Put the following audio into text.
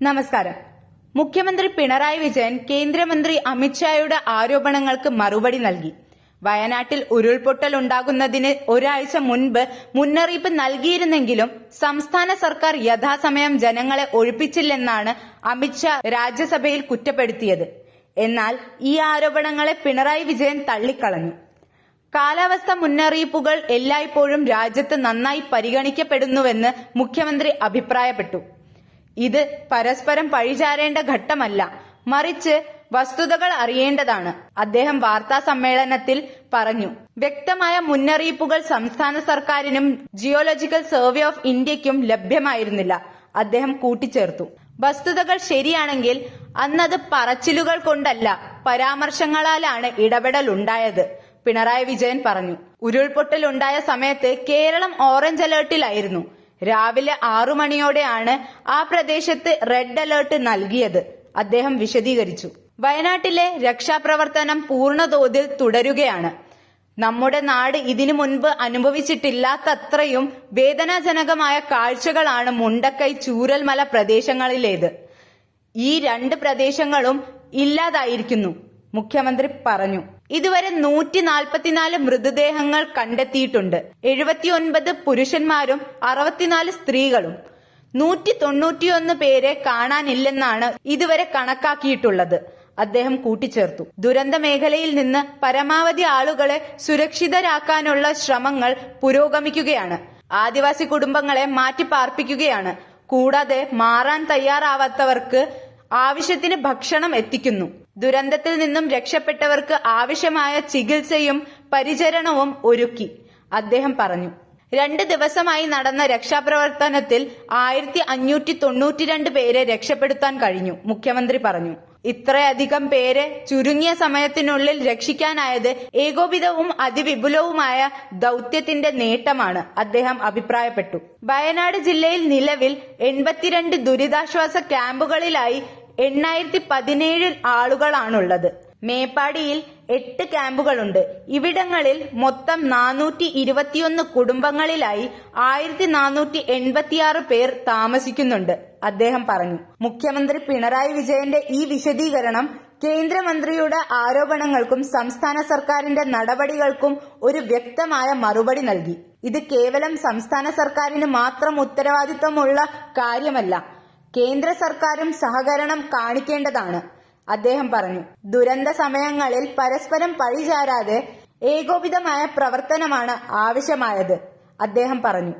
നമസ്കാരം. മുഖ്യമന്ത്രി പിണറായി വിജയൻ കേന്ദ്രമന്ത്രി അമിത്ഷായുടെ ആരോപണങ്ങൾക്ക് മറുപടി നൽകി. വയനാട്ടിൽ ഉരുൾപൊട്ടൽ ഉണ്ടാകുന്നതിന് ഒരാഴ്ച മുൻപ് മുന്നറിയിപ്പ് നൽകിയിരുന്നെങ്കിലും സംസ്ഥാന സർക്കാർ യഥാസമയം ജനങ്ങളെ ഒഴിപ്പിച്ചില്ലെന്നാണ് അമിത്ഷാ രാജ്യസഭയിൽ കുറ്റപ്പെടുത്തിയത്. എന്നാൽ ഈ ആരോപണങ്ങളെ പിണറായി വിജയൻ തള്ളിക്കളഞ്ഞു. കാലാവസ്ഥ മുന്നറിയിപ്പുകൾ എല്ലായ്പ്പോഴും രാജ്യത്ത് നന്നായി പരിഗണിക്കപ്പെടുന്നുവെന്ന് മുഖ്യമന്ത്രി അഭിപ്രായപ്പെട്ടു. ഇത് പരസ്പരം പഴിചാരേണ്ട ഘട്ടമല്ല. മറിച്ച് വസ്തുതകൾ അറിയേണ്ടതാണ്. അദ്ദേഹം വാർത്താ സമ്മേളനത്തിൽ പറഞ്ഞു. വ്യക്തമായ മുന്നറിയിപ്പുകൾ സംസ്ഥാന സർക്കാരിനും ജിയോളജിക്കൽ സർവേ ഓഫ് ഇന്ത്യക്കും ലഭ്യമായിരുന്നില്ല. അദ്ദേഹം കൂട്ടിച്ചേർത്തു. വസ്തുതകൾ ശരിയാണെങ്കിൽ അന്നത് പറച്ചിലുകൾ കൊണ്ടല്ല പരാമർശങ്ങളാലാണ് ഇടപെടൽ ഉണ്ടായത്. പിണറായി വിജയൻ പറഞ്ഞു. ഉരുൾപൊട്ടൽ ഉണ്ടായ സമയത്ത് കേരളം ഓറഞ്ച് അലേർട്ടിലായിരുന്നു. രാവിലെ ആറു മണിയോടെയാണ് ആ പ്രദേശത്ത് റെഡ് അലേർട്ട് നൽകിയത്. അദ്ദേഹം വിശദീകരിച്ചു. വയനാട്ടിലെ രക്ഷാപ്രവർത്തനം പൂർണതോതിൽ തുടരുകയാണ്. നമ്മുടെ നാട് ഇതിനു മുൻപ് അനുഭവിച്ചിട്ടില്ലാത്തത്രയും വേദനാജനകമായ കാഴ്ചകളാണ് മുണ്ടക്കൈ ചൂരൽമല പ്രദേശങ്ങളിലേത്. ഈ രണ്ട് പ്രദേശങ്ങളും ഇല്ലാതായിരിക്കുന്നു. മുഖ്യമന്ത്രി പറഞ്ഞു. ഇതുവരെ നൂറ്റി നാൽപ്പത്തിനാല് മൃതദേഹങ്ങൾ കണ്ടെത്തിയിട്ടുണ്ട്. എഴുപത്തിയൊൻപത് പുരുഷന്മാരും അറുപത്തിനാല് സ്ത്രീകളും. നൂറ്റി തൊണ്ണൂറ്റിയൊന്ന് പേരെ കാണാനില്ലെന്നാണ് ഇതുവരെ കണക്കാക്കിയിട്ടുള്ളത്. അദ്ദേഹം കൂട്ടിച്ചേർത്തു. ദുരന്ത മേഖലയിൽ നിന്ന് പരമാവധി ആളുകളെ സുരക്ഷിതരാക്കാനുള്ള ശ്രമങ്ങൾ പുരോഗമിക്കുകയാണ്. ആദിവാസി കുടുംബങ്ങളെ മാറ്റിപ്പാർപ്പിക്കുകയാണ്. കൂടാതെ മാറാൻ തയ്യാറാവാത്തവർക്ക് ആവശ്യത്തിന് ഭക്ഷണം എത്തിക്കുന്നു. ദുരന്തത്തിൽ നിന്നും രക്ഷപ്പെട്ടവർക്ക് ആവശ്യമായ ചികിത്സയും പരിചരണവും ഒരുക്കി. അദ്ദേഹം പറഞ്ഞു രണ്ട് ദിവസമായി നടന്ന രക്ഷാപ്രവർത്തനത്തിൽ ആയിരത്തി അഞ്ഞൂറ്റി തൊണ്ണൂറ്റിരണ്ട് പേരെ രക്ഷപ്പെടുത്താൻ കഴിഞ്ഞു മുഖ്യമന്ത്രി പറഞ്ഞു. ഇത്രയധികം പേരെ ചുരുങ്ങിയ സമയത്തിനുള്ളിൽ രക്ഷിക്കാനായത് ഏകോപിതവും അതിവിപുലവുമായ ദൗത്യത്തിന്റെ നേട്ടമാണ് അദ്ദേഹം അഭിപ്രായപ്പെട്ടു. വയനാട് ജില്ലയിൽ നിലവിൽ എൺപത്തിരണ്ട് ദുരിതാശ്വാസ ക്യാമ്പുകളിലായി എണ്ണായിരത്തി പതിനേഴ് ആളുകളാണുള്ളത്. മേപ്പാടിയിൽ എട്ട് ക്യാമ്പുകളുണ്ട്. ഇവിടങ്ങളിൽ മൊത്തം നാനൂറ്റി ഇരുപത്തിയൊന്ന് കുടുംബങ്ങളിലായി ആയിരത്തി നാനൂറ്റി എൺപത്തിയാറ് പേർ താമസിക്കുന്നുണ്ട് അദ്ദേഹം പറഞ്ഞു. മുഖ്യമന്ത്രി പിണറായി വിജയന്റെ ഈ വിശദീകരണം കേന്ദ്രമന്ത്രിയുടെ ആരോപണങ്ങൾക്കും സംസ്ഥാന സർക്കാരിന്റെ നടപടികൾക്കും ഒരു വ്യക്തമായ മറുപടി നൽകി. ഇത് കേവലം സംസ്ഥാന സർക്കാരിന് മാത്രം ഉത്തരവാദിത്വമുള്ള കാര്യമല്ല കേന്ദ്ര സർക്കാരും സഹകരണം കാണിക്കേണ്ടതാണ്. അദ്ദേഹം പറഞ്ഞു. ദുരന്ത സമയങ്ങളിൽ പരസ്പരം പഴിചാരാതെ ഏകോപിതമായ പ്രവർത്തനമാണ് ആവശ്യമായത്. അദ്ദേഹം പറഞ്ഞു.